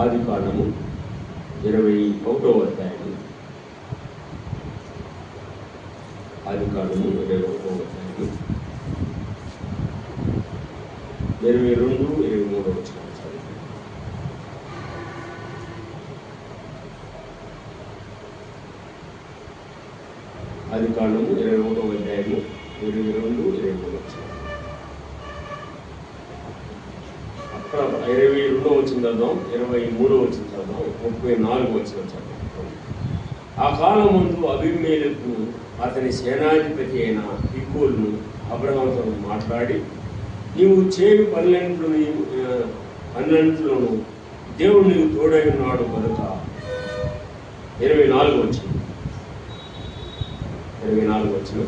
ఆది కాండము ఇరవై ఒకటో అధ్యాయం ఆది కాండము ఇరవై ఒకటో అధ్యాయం ఇరవై రెండు ఇరవై మూడో వచ్చిన ఆది కాండము ఇరవై ఒకటో అధ్యాయము ఇరవై రెండు ఇరవై మూడు వచ్చిన అక్కడ ఇరవై రెండో వచ్చిన చదువు ఇరవై మూడో వచ్చిన చదువు ముప్పై నాలుగు వచ్చిన చదువు ఆ కాలం ముందు అభిమేలకు అతని సేనాధిపతి అయిన పికోల్ను అబ్రహాంతో మాట్లాడి నీవు చేయు పన్నెండు పనులన్నింటిలోనూ దేవుడు నీవు తోడై ఉన్నాడు కనుక. ఇరవై నాలుగు వచ్చింది. ఇరవై నాలుగు వచ్చిన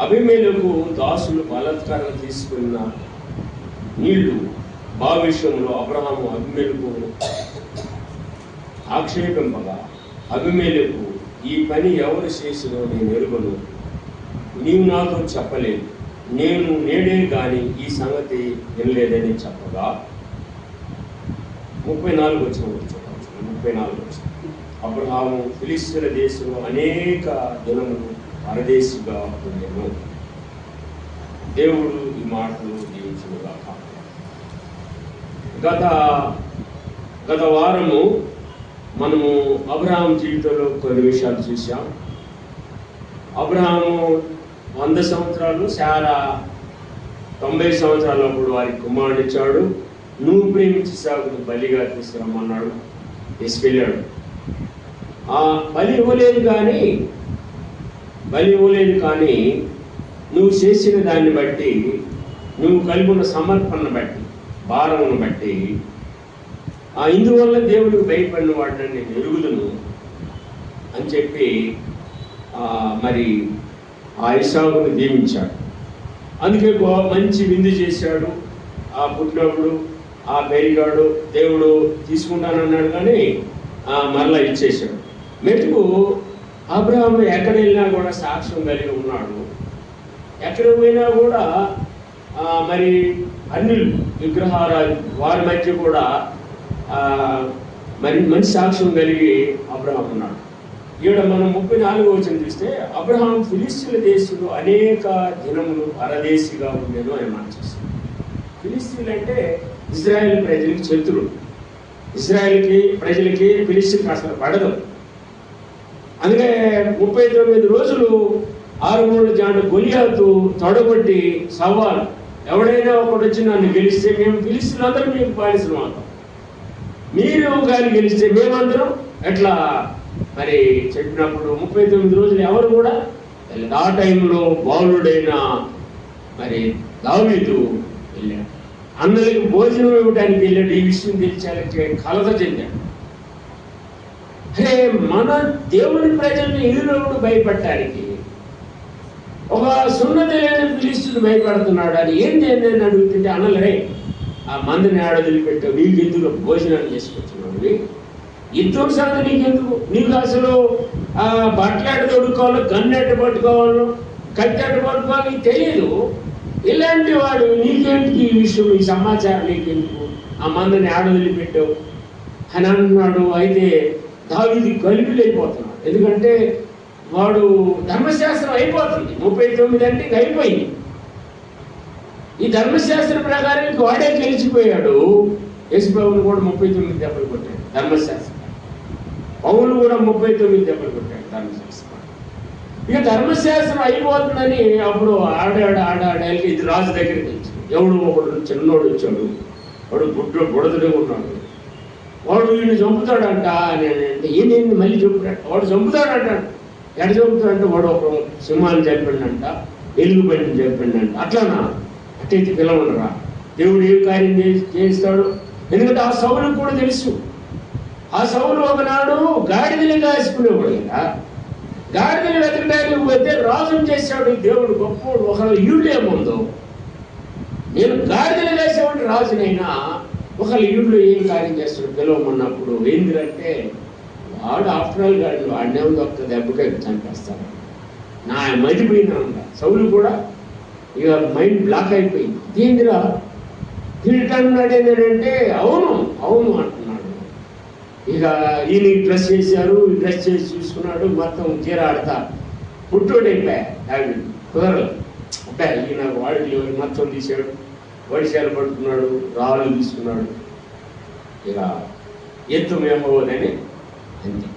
అభిమేలకు దాసులు బలాత్కారం తీసుకున్న నీళ్ళు భావిష్యంలో అబ్రహాము అభిమేలకు ఆక్షేపింపగా అభిమేలకు ఈ పని ఎవరు చేసినో నేను ఎరుగను. నీవు నాతో చెప్పలేదు. నేను నేడే కానీ ఈ సంగతి వినలేదని చెప్పగా? ముప్పై నాలుగు వచ్చిన చూడవచ్చు ముప్పై నాలుగు వచ్చిన అబ్రహాము ఫిలిస్తీన్ దేశంలో అనేక జనములు పరదేశిగా ఉండేను దేవుడు ఈ మాటలు దీవించుగాక గత గత వారము మనము అబ్రహాం జీవితంలో కొన్ని విషయాలు చూసాం అబ్రహాము వంద సంవత్సరాలు శారా తొంభై సంవత్సరాలప్పుడు వారికి కుమారుడిచ్చాడు నువ్వు ప్రేమించి సాగును బలిగా తీసుకురమ్మన్నాడు. తీసుకెళ్ళాడు. ఆ బలి ఇవ్వలేదు కానీ బలి ఇవ్వలేదు కానీ నువ్వు చేసిన దాన్ని బట్టి నువ్వు కలిగి ఉన్న సమర్పణను బట్టి భారమును బట్టి ఆ ఇందువల్ల దేవుడికి భయపడిన వాడిని నేను ఎరుగుదును అని చెప్పి మరి ఆ ఇసాకుని దీవించాడు అందుకే మంచి విందు చేశాడు. ఆ పుట్టినప్పుడు ఆ పెరిగాడు దేవుడు తీసుకుంటానన్నాడు కానీ మరలా ఇచ్చేశాడు. మెతుకు అబ్రహాం ఎక్కడ వెళ్ళినా కూడా సాక్ష్యం కలిగి ఉన్నాడు. ఎక్కడ పోయినా కూడా మరి అన్ని విగ్రహారాలు వారి మధ్య కూడా మరి మంచి సాక్ష్యం కలిగి అబ్రహాం ఉన్నాడు. ఈడ మనం ముప్పై నాలుగో వచ్చిన చూస్తే అబ్రహాం ఫిలిస్తీన్ల దేశంలో అనేక దినములు అరదేశిగా ఉండేను అని మనం చూస్తాం ఫిలిస్తీన్లు అంటే ఇజ్రాయెల్ ప్రజలకి శత్రుడు ఇజ్రాయెల్కి ప్రజలకి ఫిలిస్తీన్ అసలు పడదు. అందుకే ముప్పై తొమ్మిది రోజులు ఆరు మూడు జాండ గొలియాతు తొడగొట్టి సవాల్. ఎవడైనా ఒకటి వచ్చి నన్ను గెలిస్తే మేము ఫిలిస్తీన్లు అందరం మేము పాలిస్తున్నాం మీరు కానీ గెలిస్తే మేమందరం ఎట్లా? మరి చెప్పినప్పుడు ముప్పై తొమ్మిది రోజులు ఎవరు కూడా? ఆ టైంలో బౌలుడైన మరి దావీదు వెళ్ళాడు. అందరికి భోజనం ఇవ్వడానికి వెళ్ళాడు. ఈ విషయం తెలిసాలకి కలత చెందాడు. అరే మన దేవుని ప్రజల్ని ఇరువురు భయపడటానికి ఒక సున్నతి లేని పిలిస్తుంది భయపడుతున్నాడు అని ఏంటి అని నేను అడుగుతుంటే అన్నలరే ఆ మందిని ఆడ వదిలిపెట్టావు నీకు ఎందుకు భోజనాలు చేసుకొచ్చినావు యుద్ధం సంగతి నీకెందుకు? నీకు అసలు ఆ బట్టలాట తొడుక్కోవాలో గన్నెట్ట పట్టుకోవాలో కట్టెట్టు పట్టుకోవాలో నీకు తెలియదు ఇలాంటి వాడు నీకేంటి ఈ విషయం ఈ సమాచారం నీకెందుకు? ఆ మందిని ఆడ వదిలిపెట్టావు. అని అంటున్నాడు. అయితే దావిది గలిపిలైపోతున్నాడు ఎందుకంటే వాడు ధర్మశాస్త్రం అయిపోతుంది. ముప్పై తొమ్మిది అంటే అయిపోయింది. ఈ ధర్మశాస్త్రం ప్రకారం వాడే గెలిచిపోయాడు యేసుప్రభుని కూడా ముప్పై తొమ్మిది దెబ్బలు కొట్టాడు. ధర్మశాస్త్రం. పౌలు కూడా ముప్పై తొమ్మిది దెబ్బలు కొట్టాడు ధర్మశాస్త్రం. ఇక ధర్మశాస్త్రం అయిపోతుందని అప్పుడు ఆడాడు ఆడాడేళ్ళకి ఇది రాజు దగ్గరికి తెచ్చి ఎవడు ఒకడు చిన్నోడు వచ్చాడు. వాడు గుడ్డ బుడదడే ఉన్నాడు. వాడు వీడిని చంపుతాడంట అని అంటే ఏంటి మళ్ళీ చంపుతాడు వాడు చంపుతాడంట. ఎడ చంపుతాడంటే? వాడు ఒక సింహాన్ని చంపిండంట ఎలుగు బండిని చంపిండంట. అట్లానా? అట్టయితే పిలవడరా? దేవుడు ఏ కార్యం చేసి- చేస్తాడు ఎందుకంటే ఆ సౌలకు కూడా తెలుసు. ఆ సౌలు ఒకనాడు గాడిదలు కాసుకునేవాడు కదా. గాడిదలు వెతకడానికి పోతే రాజును చేశాడు. దేవుడు గొప్పోడు. ఒకరు ఈళ్ళేముందో నేను గాడిదలు వేసేవాడు రాజునైనా. ఒకళ్ళు ఈళ్ళు ఏం కార్యం చేస్తాడు పిలవమన్నప్పుడు ఏంటిదంటే వాడు ఆఫ్టర్ ఆల్ గాడు వాడినే ఉంది ఒక్క దెబ్బకే చంపేస్తాడు. నా మదిపోయినా సౌలు కూడా ఇక మైండ్ బ్లాక్ అయిపోయింది. ఏందిరా? తింటున్నాడు ఏంటంటే అవును అవును అంటున్నాడు. ఇక ఈయన డ్రెస్ చేశారు డ్రెస్ చేసి చూసుకున్నాడు మొత్తం చీర ఆడతా పుట్టోడైపోయా దావిడు కుదరదు. అబ్బాయి ఈయన వాడి మొత్తం తీసాడు వడిశాలు పట్టుకున్నాడు రాళ్ళు తీసుకున్నాడు. ఇక ఎత్తు మేమోదని అంతే.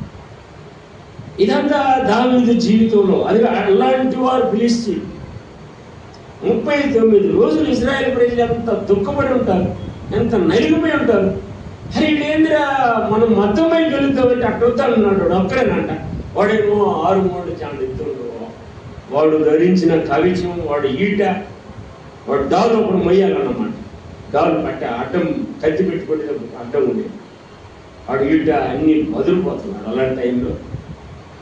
ఇదంతా దావీదు జీవితంలో. అది అలాంటి వారు పిలిస్తే ముప్పై తొమ్మిది రోజులు ఇజ్రాయెల్ ప్రజలు ఎంత దుఃఖపడి ఉంటారు ఎంత నలిగిపోయి ఉంటారు. అరే ఏంద్రా మనం మద్దమై గెలుద్దామంటే అక్కడ వస్తానన్నాడు వాడు ఒక్కడేనంట. వాడేమో ఆరు మూడు చాలా వాడు ధరించిన కవిచం వాడు ఈట వాడు డాలు ఒకడు మొయ్యాలన్నమాట. డాలు పట్ట అడ్డం కత్తి పెట్టుకుంటే అడ్డం ఉండేది. వాడు ఈట అన్ని వదిలిపోతున్నాడు అలాంటి టైంలో.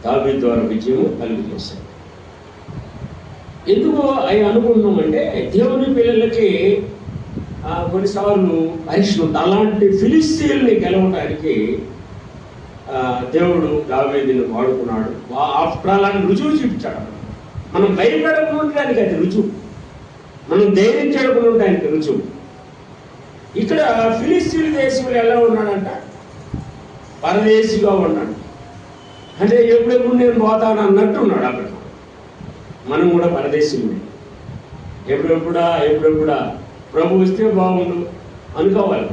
దాబీ ద్వారా విజయం కలుగు చేశాడు ఎందుకు అవి అనుకుంటున్నామంటే దేవుని పిల్లలకి కొన్నిసార్లు పరీక్షలు అలాంటి ఫిలిస్తీన్ని గెలవడానికి దేవుడు దావేదిని వాడుకున్నాడు. ఆఫ్టర్ అలాంటి రుజువు చూపించాడు. మనం భయపడకుండా దానికి అది రుజువు. మనం ధైర్యం చేయకుండా ఉండడానికి రుజువు. ఇక్కడ ఫిలిస్తీన్ దేశంలో ఎలా ఉన్నాడంట? పరదేశిగా ఉన్నాడు. అంటే ఎప్పుడెప్పుడు నేను పోతాను అన్నట్టు ఉన్నాడు అక్కడ. మనం కూడా పరదేశీయులే ఎప్పుడెప్పుడా ఎప్పుడెప్పుడా ప్రభు వస్తే బాగుండు అనుకోవాలి.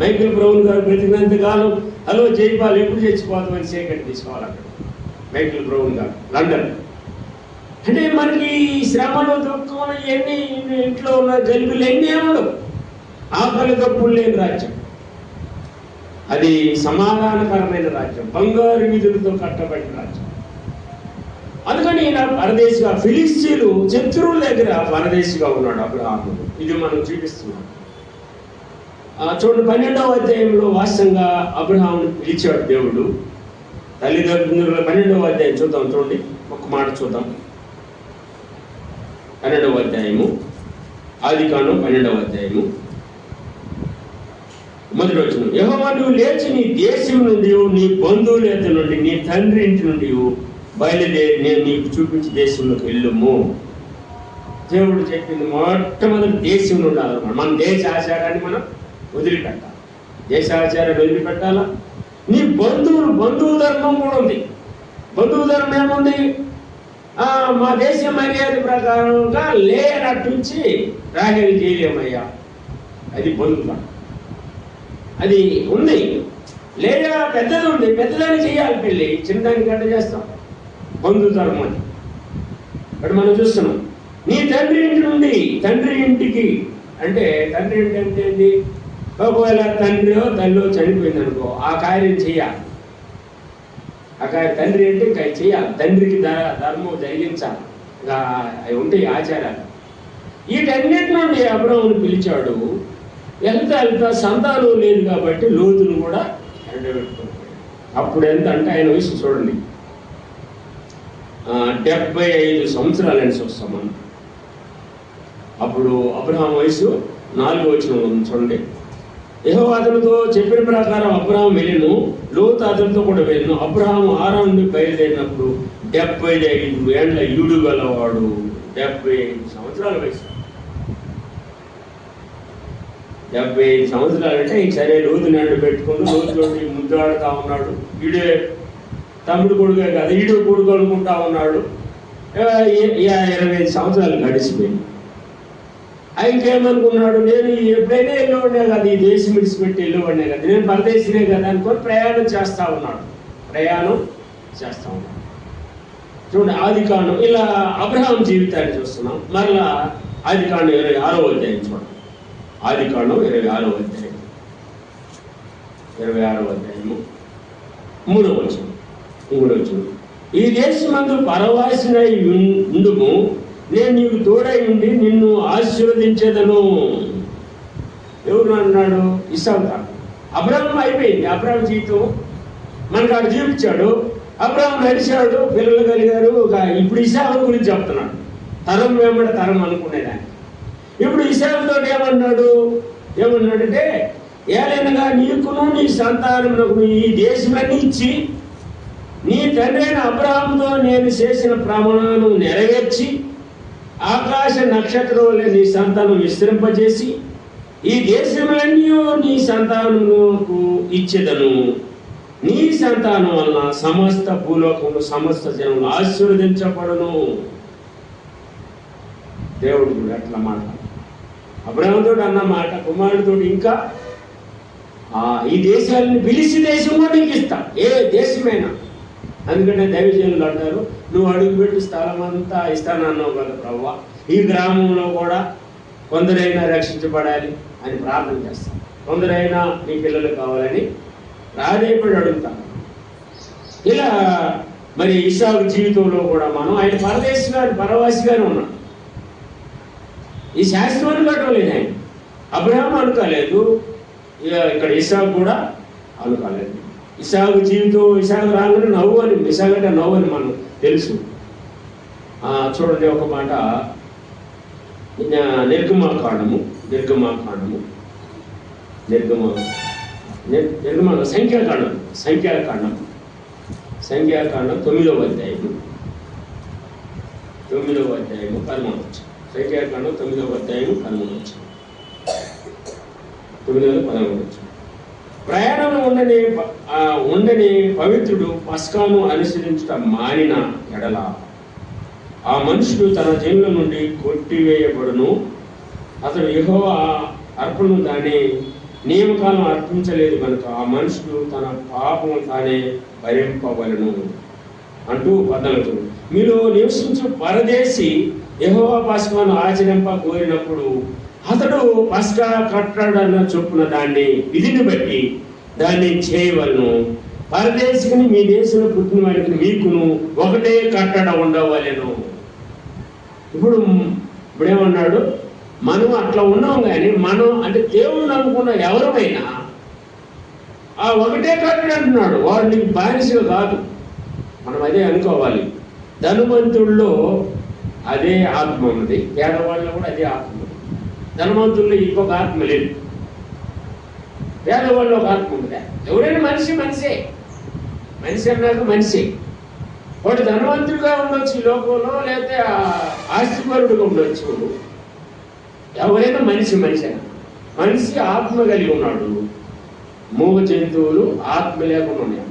మైకిల్ బ్రౌన్ గారు బ్రతికినంత కాలం హలో జైపాల్ ఎప్పుడు చచ్చిపోతామని సేకరణ తీసుకోవాలి అక్కడ. Michael Brown garu London. అంటే మనకి ఈ శ్రమలు దుఃఖం ఇవన్నీ ఇంట్లో ఉన్న గలిబిలు ఎన్ని ఏమడవు. ఆకలి తప్పులు లేని రాజ్యం. అది సమాధానకరమైన రాజ్యం. బంగారు విధులతో కట్టబడిన రాజ్యం. అందుకని ఈయన పరదేశిగా ఫిలిస్తీన్లు శత్రువుల దగ్గర పరదేశిగా ఉన్నాడు అబ్రహాము. ఇది మనం చూపిస్తున్నాం. చూడండి పన్నెండవ అధ్యాయంలో వాస్తవంగా అబ్రహామును పిలిచాడు దేవుడు. తల్లిదండ్రుల పన్నెండవ అధ్యాయం చూద్దాం చూడండి. ఒక మాట చూద్దాం. పన్నెండవ అధ్యాయము ఆది కాండం పన్నెండవ అధ్యాయము. మొదటి వచ్చిన యెహోవా నువ్వు లేచి నీ దేశం నుండి నీ బంధువుల నుండి నీ తండ్రి ఇంటి నుండి బయలుదేరి నేను నీకు చూపించి దేశంలోకి వెళ్ళము. దేవుడు చెప్పింది మొట్టమొదటి దేశంలో ఉండాలన్నమాట మన. దేశ ఆచారాన్ని మనం వదిలిపెట్టాలి. దేశ ఆచారాన్ని వదిలిపెట్టాలా? నీ బంధువులు బంధువు ధర్మం కూడా ఉంది. బంధువు ధర్మం ఏముంది? మా దేశ మర్యాద ప్రకారంగా లేనట్టుంచి రాహేలు చేయలేమయ్యా అది బంధువు అది ఉంది. లేదా పెద్దది ఉంది. పెద్దదాన్ని చేయాలి పెళ్ళి. చిన్నదానికి చేస్తాం. బంధు ధర్మం అది మనం చూస్తున్నాం నీ తండ్రి ఇంటి నుండి తండ్రి ఇంటికి అంటే తండ్రి ఇంటి అంటే ఏంటి? ఒకవేళ తండ్రియో తల్లో చనిపోయింది అనుకో ఆ కార్యం చేయాలి. ఆ కార్యం తండ్రి అంటే ఇంకా చేయాలి. తండ్రికి ధర్మం జరిగించాలి అవి ఉంటాయి ఆచారాలు. వీటన్నిటి నుండి అబ్రహ్మను పిలిచాడు. ఎంత ఎంత సంతానం లేదు కాబట్టి లోతును కూడా ఎండబెట్టుకున్నాడు అప్పుడు ఎంత అంటే ఆయన వయసు చూడండి. డెబ్బై ఐదు సంవత్సరాలని చూస్తాం మనం. అప్పుడు అబ్రహాం వయసు నాలుగు వచ్చిన చూడండి. యహో అతనితో చెప్పిన ప్రకారం అబ్రహాం వెళ్ళిను లోతు అతనితో కూడా వెళ్ళను అబ్రహాం ఆరా నుండి బయలుదేరినప్పుడు డెబ్బై ఐదు ఏండ్ల ఈడు గలవాడు. డెబ్బై ఐదు సంవత్సరాల వయసు. డెబ్బై ఐదు సంవత్సరాలు అంటే ఇంక సరే లోతు నాడు పెట్టుకుని లోతు ముద్దాడుతా ఉన్నాడు. ఈడే తమ్ముడు కొడుకే కాదు ఈడు కొడుకు అనుకుంటా ఉన్నాడు. ఇరవై ఐదు సంవత్సరాలు గడిచిపోయింది. ఇంకేమనుకున్నాడు నేను ఎప్పుడైనా వెళ్ళేవాడినే కదా ఈ దేశం విడిచిపెట్టి వెళ్ళేవాడినే కదా నేను పరదేశినే కదా అనుకొని ప్రయాణం చేస్తా ఉన్నాడు. ప్రయాణం చేస్తా ఉన్నాడు. చూడండి ఆది కాండం ఇలా అబ్రహాం జీవితాన్ని చూస్తున్నాం. మరలా ఆది కాండం ఇరవై ఆరో అధ్యాయం చూడండి. ఆది కాండం ఇరవై ఆరో అధ్యాయం. ఇరవై ఆరో అధ్యాయము మూడో వచ్చింది మూడో ఈ దేశమందు పరవాసినై ఉండుము. నేను నీకు తోడై ఉండి నిన్ను ఆశీర్వదించేదను. ఎవరు అన్నాడు ఇసాక అబ్రహం అయిపోయింది. అబ్రహం జీవితం మనకు ఆడు చూపించాడు. అబ్రహం నడిచాడు పిల్లలు కలిగారు. ఒక ఇప్పుడు ఇసాకు గురించి చెప్తున్నాడు. తరం వెంబడి తరం అనుకునేదాన్ని ఇప్పుడు ఇసాకుతో ఏమన్నాడు? ఏమన్నాడంటే ఏలైనగా నీకును నీ సంతానమునకు ఈ దేశమని ఇచ్చి నీ తండ్రైన అయిన నేను చేసిన ప్రమాణాలను నెరవేర్చి ఆకాశ నక్షత్రం వలె నీ సంతానం విస్తరింపజేసి ఈ దేశములన్నీ నీ సంతానముకు ఇచ్చేదను. నీ సంతానం వలన సమస్త భూలోకము సమస్త జనములు ఆశీర్వదించబడను. దేవుడు కూడా అట్లా మాట. అబ్రహంతో అన్న మాట కుమారుడితో ఇంకా ఆ, ఈ దేశాలను పిలిచి దేశం కూడా నీకు ఇస్తా. ఏ దేశమైనా. అందుకనే దైవజనులు అంటారు నువ్వు అడుగుపెట్టి స్థలం అంతా ఇస్తానన్నావు కదా ప్రవ్వ. ఈ గ్రామంలో కూడా కొందరైనా రక్షించబడాలి అని ప్రార్థన చేస్తాను కొందరైనా నీ పిల్లలు కావాలని ప్రాధేయపడి అడుగుతాను ఇలా మరి ఇషాకు జీవితంలో కూడా మనం ఆయన పరదేశిగాని పరవాసిగానే ఉన్నాం. ఈ శాస్త్రం కట్టలేదు ఆయన. అబ్రహం అనుకోలేదు. ఇక ఇక్కడ ఇషాకు కూడా అనుకోలేదు. ఇసాగు జీవితం ఇసాగు రాగానే నవ్వు అని విశాఖ అంటే నవ్వు అని మనం తెలుసు. చూడండి ఒక మాట. ఇక నిర్గమాకాండము నిర్గమాకాండము నిర్గమ నిర్- నిర్గమ సంఖ్యాకాండం సంఖ్యాకాండం సంఖ్యాకాండం తొమ్మిదవ అధ్యాయము. తొమ్మిదవ అధ్యాయము పదమూడు సంఖ్యాకాండం తొమ్మిదవ అధ్యాయము పదమూడు తొమ్మిది వందల పదమూడు ప్రయాణంలో ప్రయాణం ఉండని ప- ఉండని పవిత్రుడు పస్కాను అనుసరించుట మానిన ఎడల. ఆ మనుషుడు తన జైలు నుండి కొట్టివేయబడును. అతడు యహో అర్పణను దాని నియమకాలం అర్పించలేదు కనుక ఆ మనుషుడు తన పాపము తానే భరింపవలను అంటూ పద్దలతో మీరు నివసించు పరదేశి యహోవా పస్కాను ఆచరింప కోరినప్పుడు అతడు పస్కా కట్టడన్న చొప్పున దాన్ని విధిని బట్టి దాన్ని చేయవలను. పరదేశిని మీ దేశంలో పుట్టిన వాడికి మీకును ఒకటే కట్టడ ఉండవలను. ఇప్పుడు ఇప్పుడేమన్నాడు? మనం అట్లా ఉన్నాం కానీ మనం అంటే దేవుణ్ణి అనుకున్న ఎవరమైనా ఆ ఒకటే కట్టడు అంటున్నాడు. వాడు నీకు కాదు. మనం అదే అనుకోవాలి. ధనుమంతుల్లో అదే ఆత్మ ఉన్నది. పేదవాళ్ళలో కూడా అదే ఆత్మ. ధనవంతుల్లో ఇంకొక ఆత్మ లేదు. పేదవాళ్ళు ఒక ఆత్మ ఉందా. ఎవరైనా మనిషి మనిషే. మనిషి అన్నాక మనిషి. వాడు ధనవంతుడిగా ఉండొచ్చు ఈ లోకంలో లేకపోతే ఆ- ఆస్తిపరుడుగా ఉండొచ్చు. ఎవరైనా మనిషి మనిషి. మనిషి ఆత్మ కలిగి ఉన్నాడు. మూగ జంతువులు ఆత్మ లేకుండా ఉన్నాయి.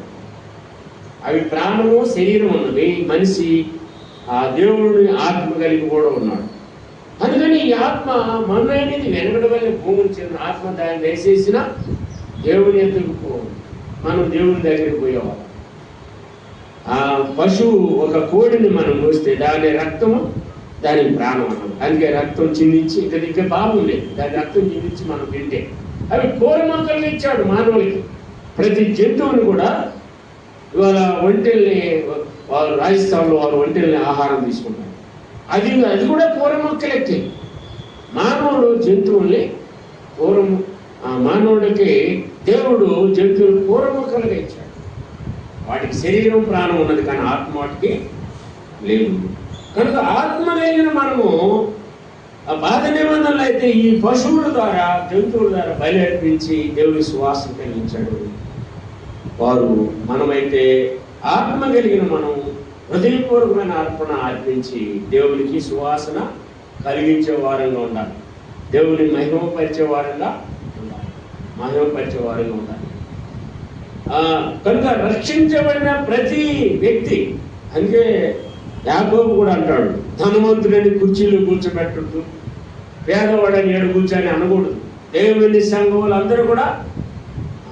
అవి ప్రాణము శరీరం ఉన్నవి. మనిషి ఆ దేవుడిని ఆత్మ కలిగి కూడా ఉన్నాడు. అందుకని ఈ ఆత్మ మన అనేది వెనకడ వల్ల భూమిని చెందిన ఆత్మ దాన్ని వేసేసిన దేవుని ఎదురుకు పో మనం దేవుని దగ్గరికి పోయేవాళ్ళం. ఆ పశువు ఒక కోడిని మనం మోస్తే దాని రక్తము దానికి ప్రాణం అన్నాం అందుకే రక్తం చిందించి ఇక ఇంకా పాపం లేదు. దాని రక్తం చిందించి మనం తింటే. అవి కోరి మొక్కలు ఇచ్చాడు మానవులకి. ప్రతి జంతువుని కూడా ఇవాళ ఒంటెల్ని వాళ్ళు రాజస్థాన్లో వాళ్ళు ఒంటెల్ని ఆహారం తీసుకుంటారు. అది అది కూడా పూర మానవుడు జంతువుల్ని పూర్వం ఆ మానవుడికి దేవుడు జంతువులు పౌరమొక్కలుగా ఇచ్చాడు వాటికి శరీరం ప్రాణం ఉన్నది కానీ ఆత్మ వాటికి లేదు కనుక ఆత్మ కలిగిన మనము ఆ బాధ నిబంధనలు అయితే ఈ పశువుల ద్వారా జంతువుల ద్వారా బలి అర్పించి దేవుడి సువాసన కలిగించాడు. వారు మనమైతే ఆత్మ కలిగిన మనం హృదయపూర్వకమైన అర్పణ అర్పించి దేవునికి సువాసన కలిగించే వారంగా ఉండాలి. దేవుని మహిమపరిచే వారంగా ఉండాలి. మహిమపరిచే వారంగా ఉండాలి. కనుక రక్షించబడిన ప్రతి వ్యక్తి అందుకే యాకోబు కూడా అంటాడు ధనవంతుడని కుర్చీలు కూర్చోబెట్టద్దు పేదవాడని ఏడు కూర్చొని అనకూడదు. దేవుని సంఘములు అందరూ కూడా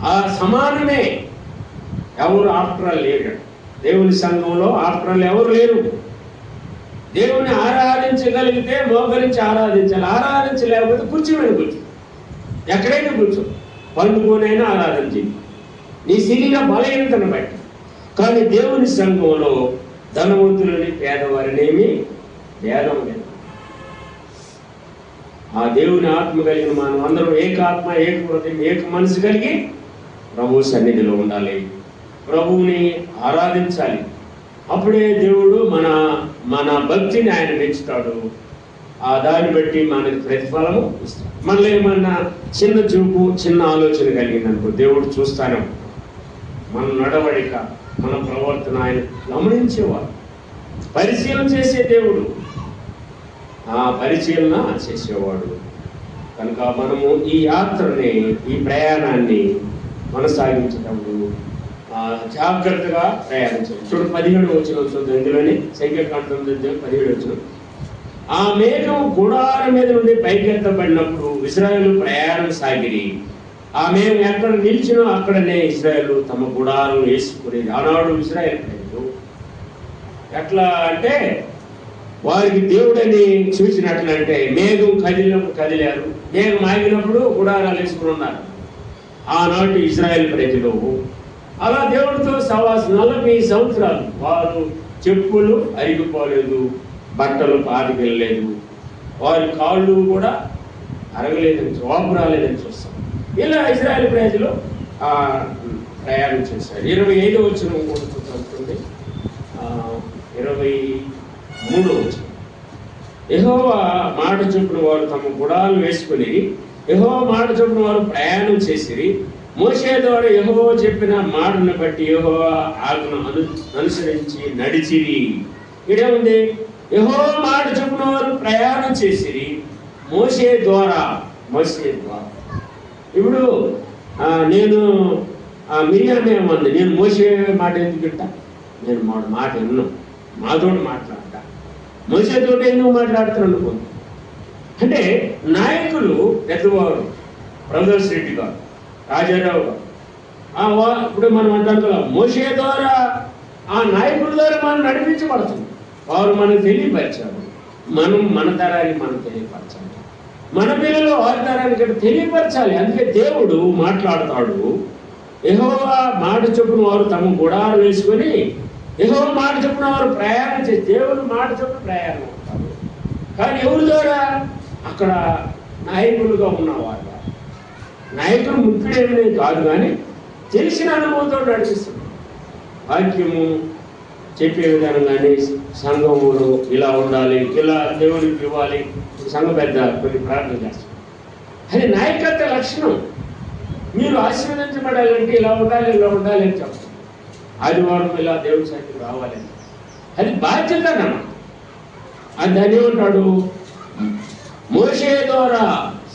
ఆ సమానమే. ఎవరు ఆఫ్టర్ లేడు. దేవుని సంఘంలో ఆత్మలు ఎవరు లేరు. దేవుని ఆరాధించగలిగితే మోకరించి ఆరాధించాలి. ఆరాధించలేకపోతే కూర్చోమని మీద కూర్చో. ఎక్కడైనా కూర్చో. పండుకోనైనా ఆరాధించి నీ శరీర బలహీనతను బట్టి. కానీ దేవుని సంఘంలో ధనవంతులని పేదవారినేమి భేదం లేదు. ఆ దేవుని ఆత్మ కలిగిన మనం అందరం ఏక ఆత్మ ఏక హృదయం ఏక మనసు కలిగి ప్రభు సన్నిధిలో ఉండాలి. ప్రభువుని ఆరాధించాలి. అప్పుడే దేవుడు మన మన భక్తిని ఆయన పెంచుతాడు. ఆ దాన్ని బట్టి మనకి ప్రతిఫలము ఇస్తాడు మనలో ఏమన్నా చిన్న చూపు చిన్న ఆలోచన కలిగిందనుకో దేవుడు చూస్తానే మన నడవడిక మన ప్రవర్తన ఆయన గమనించేవాడు. పరిశీలన చేసే దేవుడు. ఆ పరిశీలన చేసేవాడు. కనుక మనము ఈ యాత్రని ఈ ప్రయాణాన్ని కొనసాగించేటప్పుడు జాగ్రత్తగా ప్రయాణించాలి చూడు పదిహేడు వచ్చిన చూద్దాం ఇందులోనే సంఖ్యాకాండం పదిహేడు వచ్చిన ఆ మేఘం గుడారం మీద నుండి పైకెత్తబడినప్పుడు ఇజ్రాయేల్ ప్రయాణం సాగిరి. ఆ మేము ఎక్కడ నిలిచినో అక్కడనే ఇజ్రాయేల్ తమ గుడారం వేసుకునేది ఆనాడు ఇజ్రాయేల్ ప్రజలు ఎట్లా అంటే వారికి దేవుడని చూసినట్లంటే మేఘం కదిలినప్పుడు కదిలారు. మేఘం ఆగినప్పుడు గుడారాలు వేసుకుని ఉన్నారు. ఆనాటి ఇజ్రాయెల్ ప్రజలు అలా దేవుడితో సవాస్ నలభై సంవత్సరాలు. వారు చెప్పులు అరిగిపోలేదు బట్టలు పాతికెళ్ళలేదు. వారి కాళ్ళు కూడా అరగలేదని వాపు రాలేదని చూస్తాం. ఇలా ఇజ్రాయెల్ ప్రజలు ప్రయాణం చేశారు. ఇరవై ఐదు వచ్చిన కూడా చూస్తుంది ఇరవై మూడో వచ్చిన యెహోవా మాట చొప్పున వారు తమ గుడాలు వేసుకుని ఎహో మాట చొప్పున వారు ప్రయాణం చేసిరి. మోసేదోడు ద్వారా చెప్పిన మాటను బట్టి యహో ఆజ్ఞను అను అనుసరించి నడిచిరి. ఇదేముంది యహో మాట చెప్పిన వారు ప్రయాణం చేసిరి. మోసే ద్వారా మోసే ద్వారా. ఇప్పుడు నేను ఆ, ఏమంది? నేను మోసే మాట ఎందుకు వింటా నేను మా మాట విన్నాను మాతోడు మాట్లాడతా. మోసేతో ఎందుకు మాట్లాడుతున్నాను అంటే నాయకులు పెద్దవాడు ప్రదర్శ్ రెడ్డి గారు. రాజారావు. గారు ఇప్పుడు మనం అంటాం కదా మోసే ద్వారా ఆ నాయకుల ద్వారా మనం నడిపించబడుతుంది. వారు మనకు తెలియపరిచారు. మనం మన తరాన్ని మనం తెలియపరచాలి. మన పిల్లలు వారి తరానికి తెలియపరచాలి. అందుకే దేవుడు మాట్లాడతాడు. యెహోవా మాట చొప్పున వారు తమ గుడారు వేసుకొని యెహోవా మాట చొప్పున వారు ప్రయాణం చేసి దేవుడు మాట చొప్పున ప్రయాణం అవుతారు. కానీ ఎవరి ద్వారా? అక్కడ నాయకులుగా ఉన్నవారు. నాయకుడు ముఖ్యుడేమీ కాదు కానీ తెలిసిన అనుభవంతో నడిచిస్తుంది వాక్యము చెప్పే విధానం కానీ సంఘములు ఇలా ఉండాలి ఇలా దేవుడికి ఇవ్వాలి సంఘ పెద్ద కొన్ని ప్రార్థన చేస్తారు అది నాయకత్వ లక్షణం. మీరు ఆశీర్వదించబడాలంటే ఇలా ఉండాలి ఇలా ఉండాలి అని చెప్తారు ఆదివారం ఇలా దేవుడి సన్నిధికి రావాలని అది బాధ్యత అది దాన్ని ఏమంటాడు? మోషే ద్వారా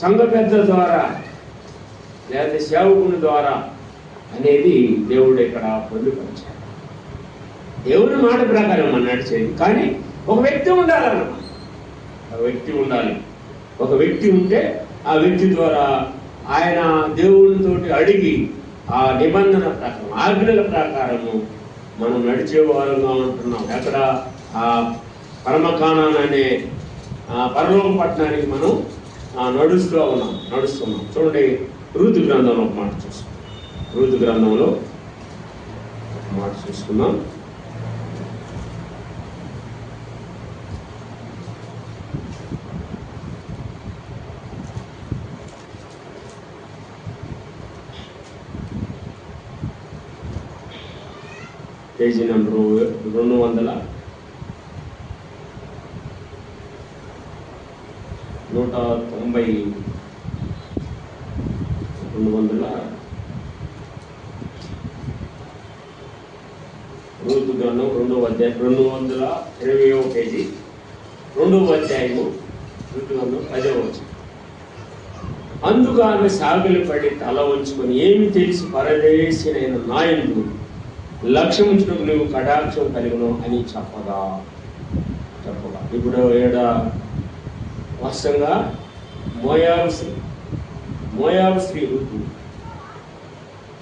సంఘ పెద్ద ద్వారా లేదా సేవకుని ద్వారా అనేది దేవుడు ఇక్కడ పొందుపరిచాడు. దేవుని మాట ప్రకారం మనం నడిచేది కానీ ఒక వ్యక్తి ఉండాలన్నమాట. ఒక వ్యక్తి ఉండాలి. ఒక వ్యక్తి ఉంటే ఆ వ్యక్తి ద్వారా ఆయన దేవునితోటి అడిగి ఆ నిబంధన ప్రకారం ఆజ్ఞల ప్రకారము మనం నడిచేవారుగా ఉంటున్నాం. ఎక్కడ? ఆ పరమకానాన్ అనే ఆ పరలోక పట్టణానికి మనం నడుస్తూ ఉన్నాం నడుస్తున్నాం. చూడండి రుతు గ్రంథంలో ఒక మాట చూసుకుందాం ఋతు గ్రంథంలో ఒక మాట చూసుకుందాం. పేజీ నెంబరు రెండు వందల నూట తొంభై రెండు వందల రూతు గ్రంథం రెండవ అధ్యాయం రెండు వందల ఇరవయో పేజీ రెండవ అధ్యాయము ఋతు గ్రంథం పదవ అందుకు ఆమె సాగులు పడి తల ఉంచుకొని ఏమి తెలిసి పరదేశినైన నాయనుడు లక్ష్యముంచుటకు నువ్వు కటాక్షం కలిగను అని చెప్పగా చెప్పగా ఇప్పుడు ఏడ వాస్తవంగా మోయాబు స్త్రీ. మోయాబు స్త్రీ ఋతు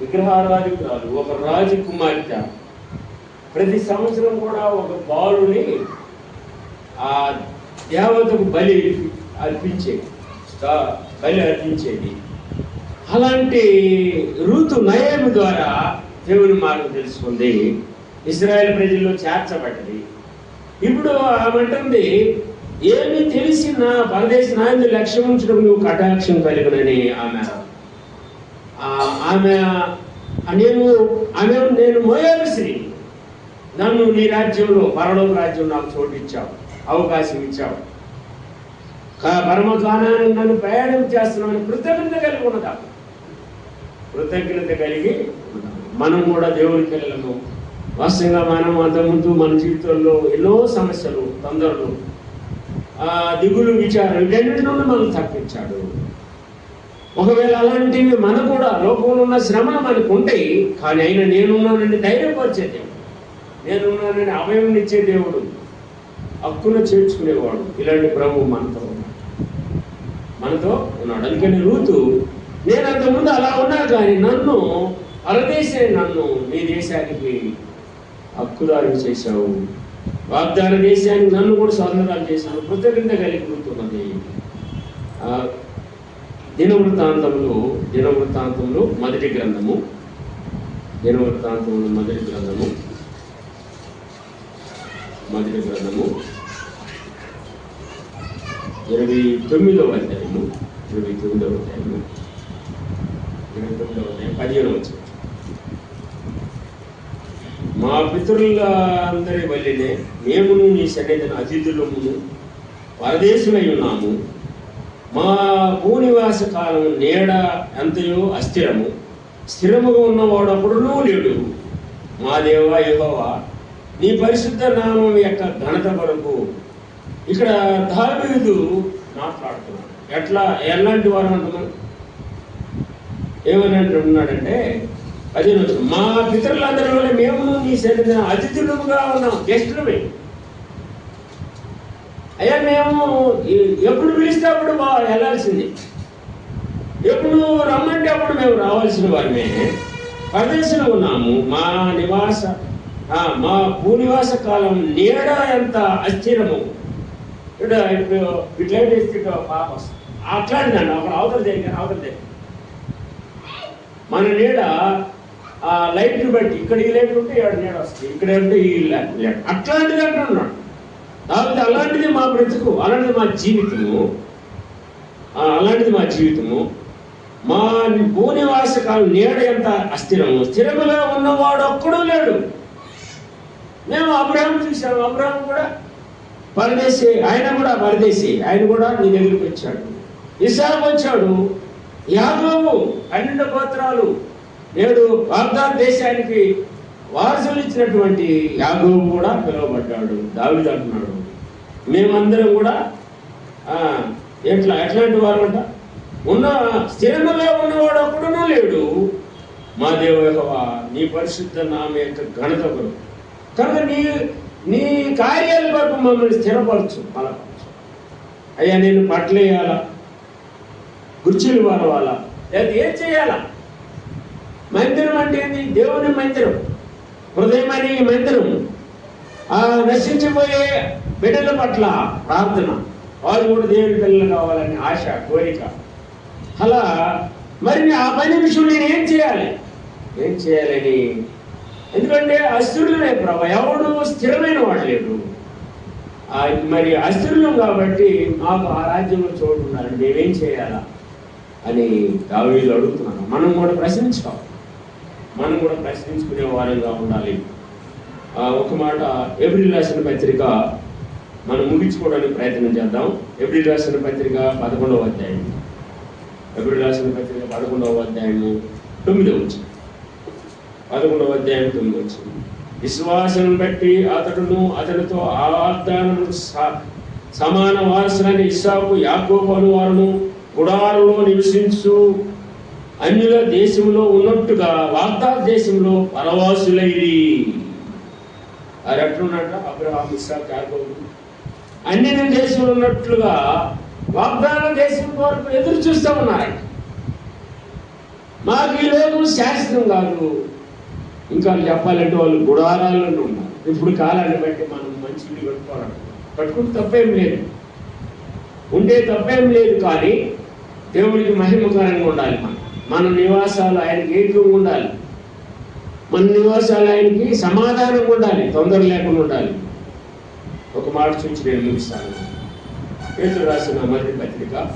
విగ్రహారాధికురాలు ఒక రాజకుమార్తె. ప్రతి సంవత్సరం కూడా ఒక బాలుని ఆ దేవతకు బలి అర్పించేది బలి అర్పించేది. అలాంటి ఋతు నయము ద్వారా దేవుని మార్గం తెలుసుకుంది. ఇస్రాయేల్ ప్రజల్లో చేర్చబడ్డది. ఇప్పుడు ఆమె అంటుంది ఏమి తెలిసిన పరదేశ నాయకుడు లక్ష్యం ఉంచడం నువ్వు కటాక్షం కలిగినని ఆమె ఆమె నేను ఆమె నేను మోయాబు నన్ను నీ రాజ్యంలో పరలోక రాజ్యం నాకు చోటు ఇచ్చావు. అవకాశం ఇచ్చావు. కా- పరమ నన్ను ప్రయాణం చేస్తున్నామని కృతజ్ఞత కలిగి ఉన్నదా? కృతజ్ఞత కలిగి మనం కూడా దేవుని పిల్లలను వాస్తవంగా మనం అంతకుముందు మన జీవితంలో ఎన్నో సమస్యలు తొందరలు ఆ దిగులు విచారం వీటన్నిటి నుండి మనం తప్పించాడు. ఒకవేళ అలాంటివి మన కూడా లోపంలో ఉన్న శ్రమ మనకు ఉంటాయి కానీ అయినా నేనున్నానని ధైర్యపరిచే దేవుడు. నేనున్నానని అభయం ఇచ్చే దేవుడు. హక్కున చేర్చుకునేవాడు. ఇలాంటి ప్రభు మనతో ఉన్నాడు. మనతో ఉన్నాడు. అందుకని రూతు నేను అంతకుముందు అలా ఉన్నా కానీ నన్ను అలదేశే నన్ను నీ దేశానికి హక్కుదారు చేశావు. వాగ్దాన దేశానికి నన్ను కూడా స్వాతంత్రాలు చేశాను కృతజ్ఞత కలిగి ఉంటున్నది దినవృత్తాంతంలో దినవృత్తాంతములు మొదటి గ్రంథము. దినవృత్తాంతంలో మొదటి గ్రంథము. మొదటి గ్రంథము ఇరవై తొమ్మిదవ అధ్యాయము. ఇరవై తొమ్మిదవ అధ్యాయము. ఇరవై తొమ్మిదవ అధ్యాయం పదిహేను వచ్చిన మా పితరుల అందరి వల్లనే మేమును నీ సన్నిధిని అతిథులమును పరదేశులై ఉన్నాము. మా భూనివాస కాలం నీడ ఎంతయో అస్థిరము. స్థిరముగా ఉన్నవాడప్పుడునూ లేడు. మా దేవ యెహోవా నీ పరిశుద్ధ నామం యొక్క ఘనత కొరకు ఇక్కడ దావీదు మాట్లాడుతున్నాడు. ఎట్లా? ఎలాంటి వారు అంటున్నాడు ఏమని అంటున్నాడంటే అది మా పితరులందరి వల్ల మేము నీ సన్నిధిన అతిథులుగా ఉన్నాం గెస్టులమే. అయ్యా మేము ఎప్పుడు పిలిస్తే అప్పుడు మా వెళ్ళాల్సింది. ఎప్పుడు రమ్మంటే అప్పుడు మేము రావాల్సిన వారిమే. పరదేశంలో ఉన్నాము మా నివాస మా భూనివాస కాలం నీడ ఎంత అస్థిరము. ఇక్కడ ఇప్పుడు ఇట్లా ఇటు పాప అట్లాంటిదండి అక్కడ అవతల దగ్గర అవతల దగ్గర మన నీడ ఆ లైట్ని బట్టి ఇక్కడ ఈ లైట్ ఉంటే ఇక్కడ నీడ వస్తుంది ఇక్కడ ఉంటే ఈ లైట్. అట్లాంటిది అంటున్నాడు కాబట్టి అలాంటిది మా బ్రతుకు అలాంటిది మా జీవితము. అలాంటిది మా జీవితము. మా భూనివాస కాలం నీడ ఎంత అస్థిరము? స్థిరముగా ఉన్నవాడు ఒక్కడూ లేడు. మేము అబ్రాహం చూసాము అబ్రాహం కూడా పరదేశి ఆయన కూడా పరదేశి. ఆయన కూడా నీ దగ్గరికి వచ్చాడు. ఇసాకు వచ్చాడు. యాదవు పన్నెండు గోత్రాలు నేడు బాగ్దాద్ దేశానికి వారసులు ఇచ్చినటువంటి యాగోవు కూడా పిలువబడ్డాడు. దావిది అంటున్నాడు. మేమందరం కూడా ఎట్లా ఎట్లాంటి వారు అంట ఉన్న స్థిరముగా ఉన్నవాడు ఒక్కడునూ లేడు. మా దేవ నీ పరిశుద్ధ నామ యొక్క ఘనత కొరకు. కనుక నీ నీ కార్యాల వరకు మమ్మల్ని స్థిరపరచు బలపరచు. అయ్యా నేను పట్లేయాలా గుర్చీలు వారవాలా లేదా ఏం చేయాలా? మందిరం అంటే ఏంది? దేవుని మందిరం. హృదయం అనే మందిరం. ఆ నశించిపోయే బిడ్డల పట్ల ప్రార్థన. వాళ్ళు కూడా దేవుని పిల్లలు కావాలని ఆశ కోరిక. అలా మరి ఆ పని విషయంలో నేను ఏం చేయాలి? ఏం చేయాలని? ఎందుకంటే అస్థిరులనే ప్రభా ఎవడు స్థిరమైన వాడు లేడు. మరి అస్థిరులం కాబట్టి మాకు ఆ రాజ్యంలో చోటు ఉండాలని మేమేం చేయాలా అని దావీలు అడుగుతున్నాను మనం కూడా ప్రశ్నించుకోవాలి. మనం కూడా ప్రశ్నించుకునే వారంగా ఉండాలి. ఒక మాట ఏప్రిల్ రాసిన పత్రిక మనం ముగించుకోవడానికి ప్రయత్నం చేద్దాం. ఏప్రిల్ రాసిన పత్రిక పదకొండవ అధ్యాయం ఏప్రిల్ రాసిన పత్రిక పదకొండవ అధ్యాయము తొమ్మిదవ వచ్చి పదకొండవ అధ్యాయం తొమ్మిది వచ్చింది. విశ్వాసం బట్టి అతడును అతనితో ఆ స- సమాన వారసులని ఇస్సాకు యాకోబు వారును గుడారులో నివసించు. అన్యుల దేశంలో ఉన్నట్టుగా వాగ్దాన దేశంలో పరవాసులైరి. అది ఎట్లున్నట్ట అబ్రహాం ఇస్సాక్ యాకోబు. అన్ని దేశంలో ఉన్నట్లుగా వాగ్దాన దేశం వరకు ఎదురు చూస్తూ ఉన్నారు మాకు ఈ లోకం శాశ్వతం కాదు. ఇంకా చెప్పాలంటే వాళ్ళు గుడారాలను ఉన్నారు. ఇప్పుడు కాలాన్ని బట్టి మనం మంచి ఇల్లు కట్టుకోవాలి. కట్టుకుంటే తప్పేం లేదు. ఉండే తప్పేం లేదు కానీ దేవుడికి మహిమకరంగా ఉండాలి మనం. మన నివాసాలు ఆయనకి ఏకంగా ఉండాలి? మన నివాసాలు ఆయనకి సమాధానంగా ఉండాలి తొందర లేకుండా ఉండాలి. ఒక మాట చూసి నేను ముగిస్తాను. పేతురు రాసిన మొదటి పత్రిక.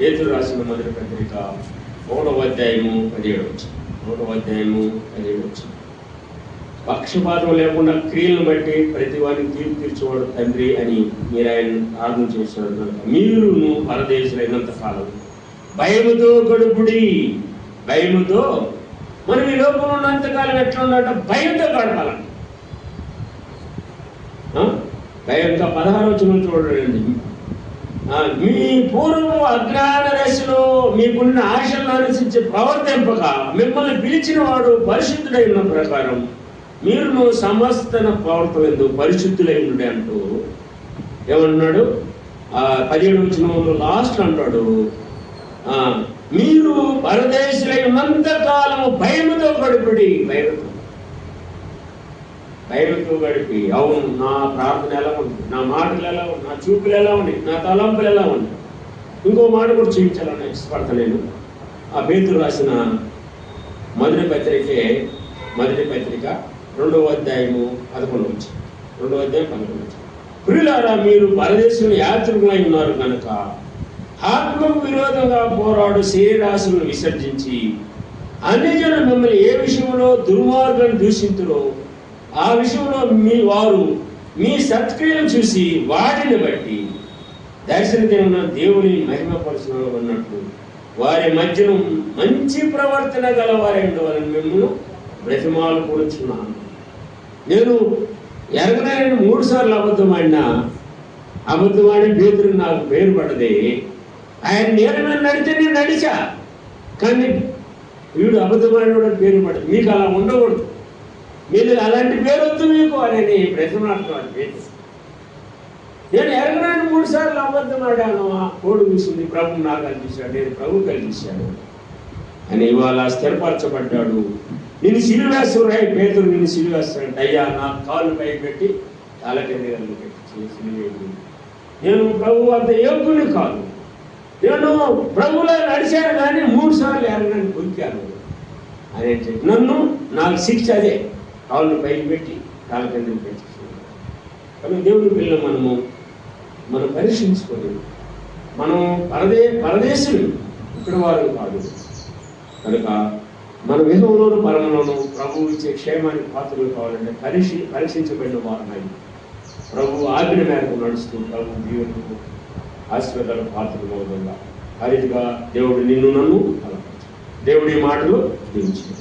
పేతురు రాసిన మొదటి పత్రిక మూడవ అధ్యాయము పదిహేడు వచ్చింది మూడవ అధ్యాయము పదిహేడు వచ్చి పక్షపాతం లేకుండా క్రియలను బట్టి ప్రతి వారిని తీర్పు తీర్చేవాడు తండ్రి అని మీరు ఆయన ప్రార్థన చేస్తున్నారు మీరు పరదేశులైనంత కాలం. భయముతో గడుపుడి. భయముతో మనం ఈ లోపంలో ఉన్నంతకాలం ఎట్లా ఉన్నట్టు భయంతో గడపాలంట భయంతో పదహారు వచ్చిన చూడండి. మీ పూర్వము అజ్ఞాన దశలో మీకున్న ఆశలను అనుసరించి ప్రవర్తింపక మిమ్మల్ని పిలిచిన వాడు పరిశుద్ధుడై ఉన్న ప్రకారం మీరు సమస్తన ప్రవర్తన పరిశుద్ధులై ఉండే అంటూ ఏమన్నాడు? పదిహేడు వచ్చిన లాస్ట్ అంటాడు. మీరు పరదేశులై ఉన్నంత కాలము భయముతో గడిపడి భయముతో. భయముతో గడిపి అవును నా ప్రార్థన ఎలా ఉంది? నా మాటలు ఎలా ఉంది నా చూపులు ఎలా ఉన్నాయి? నా తలంపులు ఎలా ఉన్నాయి? ఇంకో మాట కూడా చూపించాలని ఇష్టపడతలేను. ఆ పేతులు రాసిన మొదటి పత్రికే మొదటి పత్రిక రెండవ అధ్యాయము పదకొండు వచ్చి రెండవ అధ్యాయం పదకొండు వచ్చి ప్రియులారా మీరు పరదేశంలో యాత్రికులై ఉన్నారు కనుక ఆత్మకు విరోధంగా పోరాడు శరీరాశులను విసర్జించి అన్ని జనులు మిమ్మల్ని ఏ విషయంలో దుర్మార్గం దూషింతురో ఆ విషయంలో మీ వారు మీ సత్క్రియలు చూసి వాటిని బట్టి దర్శన దిన దేవుని మహిమపరచిన అన్నట్టు వారి మధ్యను మంచి ప్రవర్తన గలవారై ఉండవాలని మిమ్మల్ని బ్రతిమాలు కూర్చున్నాను నేను ఎరగనని మూడు సార్లు అబద్ధం అబద్ధమాడి పేదరు నాకు పేరు పడదే. ఆయన నేను మీద నడితే నేను నడిచా కానీ వీడు అబద్ధం పేరు పడదు. మీకు అలా ఉండకూడదు. మీరు అలాంటి పేరు వద్దు మీకు అనేది బ్రతిమాడుతున్నాడు నేను ఎరగడానికి మూడు సార్లు అబద్ధం ఆడాను ఆ కోడు కూర్చుంది ప్రభు నాకు కల్పించాడు నేను ప్రభు కల్పించాడు అని ఇవాళ స్థిరపరచబడ్డాడు. నేను సిలువేశ్వరాయి పేదలు నేను సిలువేస్తాడు అయ్యా నా కాళ్ళు పై పెట్టి తల కింద పెట్టి నేను ప్రభు అంత యోగ్యుని కాదు. నేను ప్రభులో నడిచాను కానీ మూడు సార్లు ఎరగడానికి పొందాను. అదే చెప్పి నన్ను నాకు శిక్ష అదే. కాళ్ళు పైకి పెట్టి కాళ్ళ కింద పెట్టి కానీ దేవుని పిల్లలు మనము మనం పరిశీలించుకొని మనం పరదే పరదేశం ఇక్కడ వారు కాదు. కనుక మన విధంలోను పరమలోను ప్రభువు ఇచ్చే క్షేమానికి పాత్రలు కావాలంటే పరిశీ పరీక్షించబడిన వారమై ప్రభు ఆజ్ఞ మేరకు నడుస్తూ ప్రభు దీవెనకు ఆశీర్వాదాల పాత్రలు అవుతుందా ఆ రీతిగా దేవుడు నిన్ను నన్ను దేవుడి మాటలు దీవించు